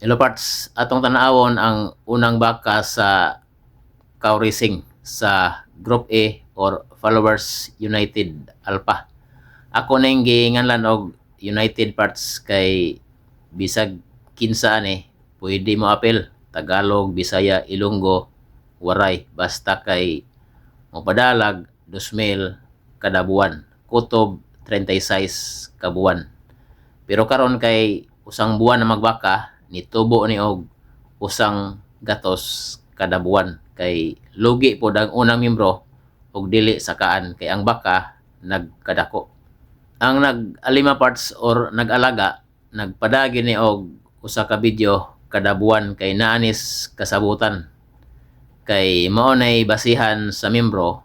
Hello parts, atong tanawon ang unang baka sa cow racing sa Group A or Followers United Alpha. Ako na yung giinganlan og United Parts kay bisag kinsa ani pwede mo apel Tagalog, Bisaya, Ilonggo, Waray basta kay mopadalag 2,000 kada buwan. Kutob 36 ka buwan. Pero karon kay usang buwan na magbaka nitubo ni og usang gatos kada buwan. Kay lugi po ang unang membro og dili sakaan kay ang baka nagkadako. Ang nag-alima parts or nag-alaga nagpadagi ni og usa ka video kada buwan kay naanis kasabutan. Kay mao nay basihan sa membro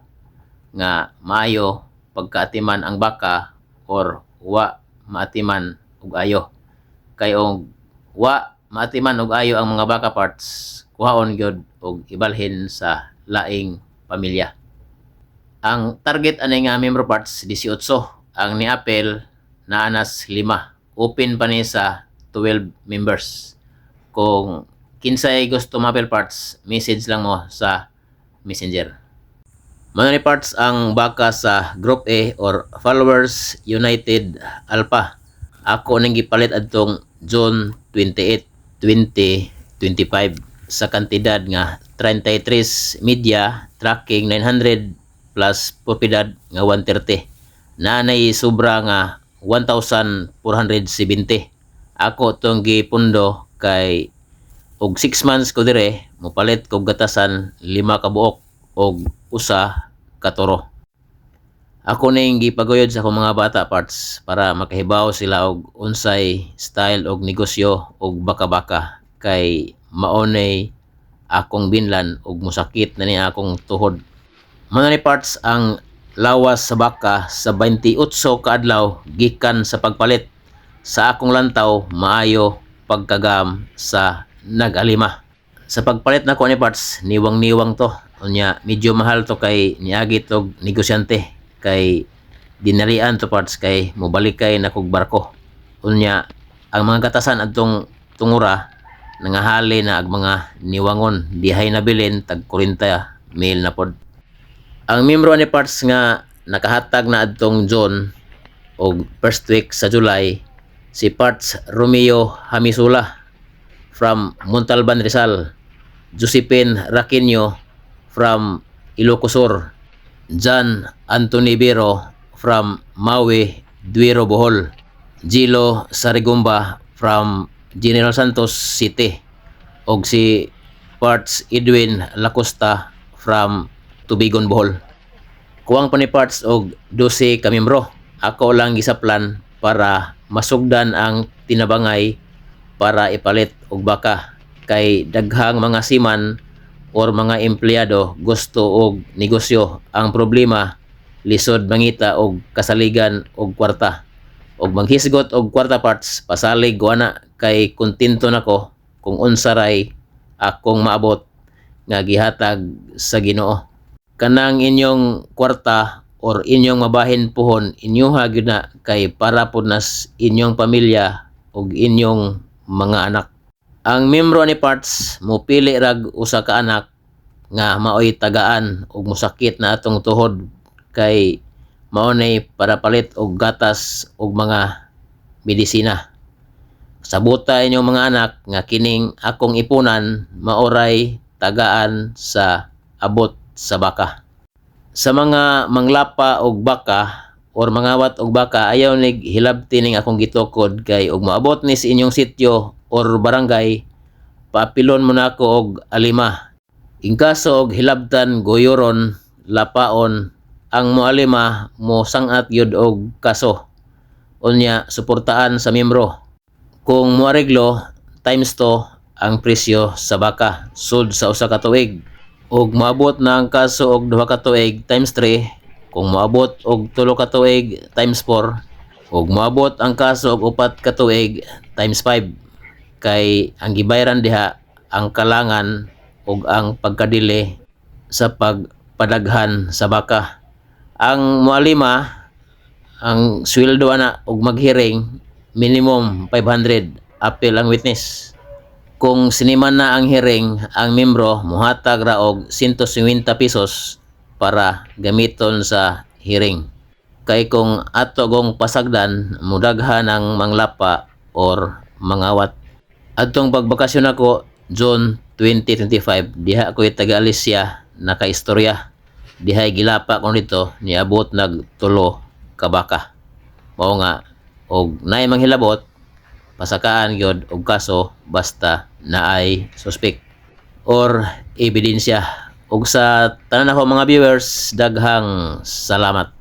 nga maayo pagkaatiman ang baka or wa maatiman og ayo. Kay og wa maatiman og ayo ang mga baka parts kuhaon gyud og ibalhin sa laing pamilya. Ang target ani nga member parts 18 ang niapel na anas 5 open pa ni sa 12 members. Kung kinsay gusto mapel parts message lang mo sa messenger. Mano ni parts ang baka sa Group A or Followers United Alpha. Ako nang gipalit adtong June 28, 2025 sa kantidad nga 33 media tracking 900 plus propiedad nga 130. Nanay sobra nga 1,470. Ako tong gipundo kay og 6 months ko dire mopalit kog gatasan 5 ka buok og usa ka toro. Ako na yung gipaguyod sa akong mga bata parts para makahibaw sila og unsay style og negosyo og baka-baka kay maonay akong binlan og musakit na ni akong tuhod. Mano ni parts ang lawas sa baka sa 28 ka adlaw gikan sa pagpalit sa akong lantaw maayo pagkagam sa nag-alima. Sa pagpalit na ko ni parts niwang-niwang to unya medyo mahal to kay niagi og negosyante kay dinarian to parts kay mobalik kay na kog barko. Unya ang mga gatasan adtong tungura nangahali na ag mga niwangon. Dihay na bilin tag 40 mil na pod. Ang membro ni parts nga nakahatag na adtong John og first week sa July si Parts Romeo Hamisula from Montalban Rizal. Josephine Raquinho from Ilocos Sur, John Anthony Biro from Maui, Duero, Bohol, Gilo Sarigumba from General Santos City, og si Parts Edwin Lacosta from Tubigon, Bohol. Kuwang pa ni Parts og 12 kamembro. Ako lang gisaplan para masugdan ang tinabangay para ipalit og baka kay daghang mga siman or mga empleyado gusto og negosyo ang problema lisod mangita og kasaligan og kwarta. Og manghisgot og kwarta parts pasalig ana kay kontento nako kung unsa ray akong maabot nga gihatag sa Ginoo. Kanang inyong kwarta or inyong mabahin puhon inyoha gyud na kay para pud nas inyong pamilya ug inyong mga anak ang membro ni parts mopili rag usa ka anak nga maoy tagaan ug musakit na atong tuhod kay maonay para palit og gatas ug mga medisina. Sabuta inyong mga anak nga kining akong ipunan maoray tagaan sa abot sa baka. Sa mga manglapa og baka or mangawat og baka ayaw nig hilabti ning akong gitukod kay og maabot ni sa inyong sityo or barangay, papilon mo na ako og alima. In kaso og hilabtan, goyoron, lapaon, ang moalima mo sangat yud og kaso. Unya, suportaan sa membro. Kung moareglo, times to ang presyo sa baka, sud sa usa ka tuig. Og maabot na ang kaso og duha ka tuig times 3, kung maabot og tulo ka tuig times 4, og maabot ang kaso og upat ka tuig times 5 kay ang gibayaran diha ang kalangan ug ang pagkadili sa pagpadaghan sa baka. Ang mualima ang sweldo ana og maghiring minimum 500 apil ang witness. kung siniman na ang hearing ang membro muhatag ra og 150 pesos para gamiton sa hearing. Kay kung ato gong pasagdan mudaghan ang manglapa or mangawat. Adtong pagbakasyon ako June 2025 diha ko taga Alicia nakaistorya. Diha gilapa ko dito niabot nag tulo ka baka. Mao nga og naay manghilabot pasakaan gyud og kaso basta naay suspect or ebidensya ug sa tanan ako mga viewers daghang salamat